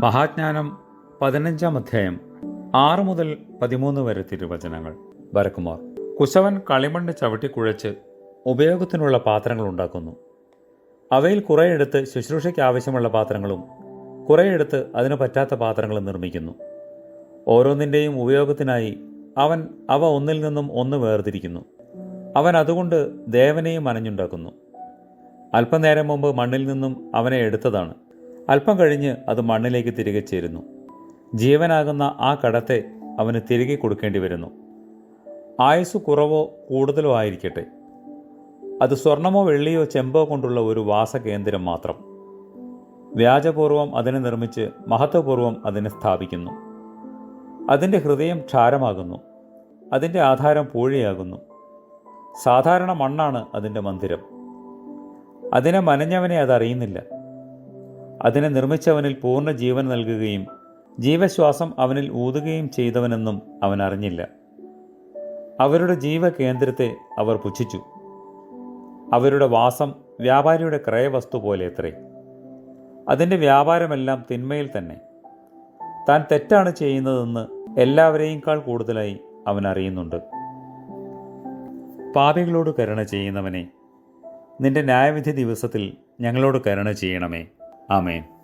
മഹാജ്ഞാനം പതിനഞ്ചാം അധ്യായം ആറ് മുതൽ പതിമൂന്ന് വരെ തിരുവചനങ്ങൾ. വരക്കുമാർ കുശവൻ കളിമണ്ണ് ചവിട്ടി കുഴച്ച് ഉപയോഗത്തിനുള്ള പാത്രങ്ങൾ ഉണ്ടാക്കുന്നു. അവയിൽ കുറേയെടുത്ത് ശുശ്രൂഷയ്ക്ക് ആവശ്യമുള്ള പാത്രങ്ങളും കുറേയെടുത്ത് അതിന് പറ്റാത്ത പാത്രങ്ങളും നിർമ്മിക്കുന്നു. ഓരോന്നിന്റെയും ഉപയോഗത്തിനായി അവൻ അവ ഒന്നിൽ നിന്നും ഒന്ന് വേർതിരിക്കുന്നു. അവൻ അതുകൊണ്ട് ദേവനെയും അനഞ്ഞുണ്ടാക്കുന്നു. അല്പനേരം മുമ്പ് മണ്ണിൽ നിന്നും അവനെ എടുത്തതാണ്. അല്പം കഴിഞ്ഞ് അത് മണ്ണിലേക്ക് തിരികെ ചേരുന്നു. ജീവനാകുന്ന ആ കടത്തെ അവന് തിരികെ കൊടുക്കേണ്ടി വരുന്നു. ആയുസ് കുറവോ കൂടുതലോ ആയിരിക്കട്ടെ. അത് സ്വർണമോ വെള്ളിയോ ചെമ്പോ കൊണ്ടുള്ള ഒരു വാസകേന്ദ്രം മാത്രം. വ്യാജപൂർവം അതിനെ നിർമ്മിച്ച് മഹത്വപൂർവം അതിനെ സ്ഥാപിക്കുന്നു. അതിന്റെ ഹൃദയം ക്ഷാരമാകുന്നു. അതിന്റെ ആധാരം പൂഴിയാകുന്നു. സാധാരണ മണ്ണാണ് അതിന്റെ മന്ദിരം. അതിനെ മനഞ്ഞവനെ അതറിയുന്നില്ല. അതിനെ നിർമ്മിച്ചവനിൽ പൂർണ ജീവൻ നൽകുകയും ജീവശ്വാസം അവനിൽ ഊതുകയും ചെയ്തവനെന്നും അവൻ അറിഞ്ഞില്ല. അവരുടെ ജീവകേന്ദ്രത്തെ അവർ പുച്ഛിച്ചു. അവരുടെ വാസം വ്യാപാരിയുടെ ക്രയവസ്തു പോലെ എത്രേ അതിന്റെ വ്യാപാരമെല്ലാം തിന്മയിൽ തന്നെ. താൻ തെറ്റാണ് ചെയ്യുന്നതെന്ന് എല്ലാവരെയുംക്കാൾ കൂടുതലായി അവൻ അറിയുന്നുണ്ട്. പാപികളോട് കരുണ ചെയ്യുന്നവനെ നിന്റെ ന്യായവിധി ദിവസത്തിൽ ഞങ്ങളോട് കരുണ ചെയ്യണമേ. Amén.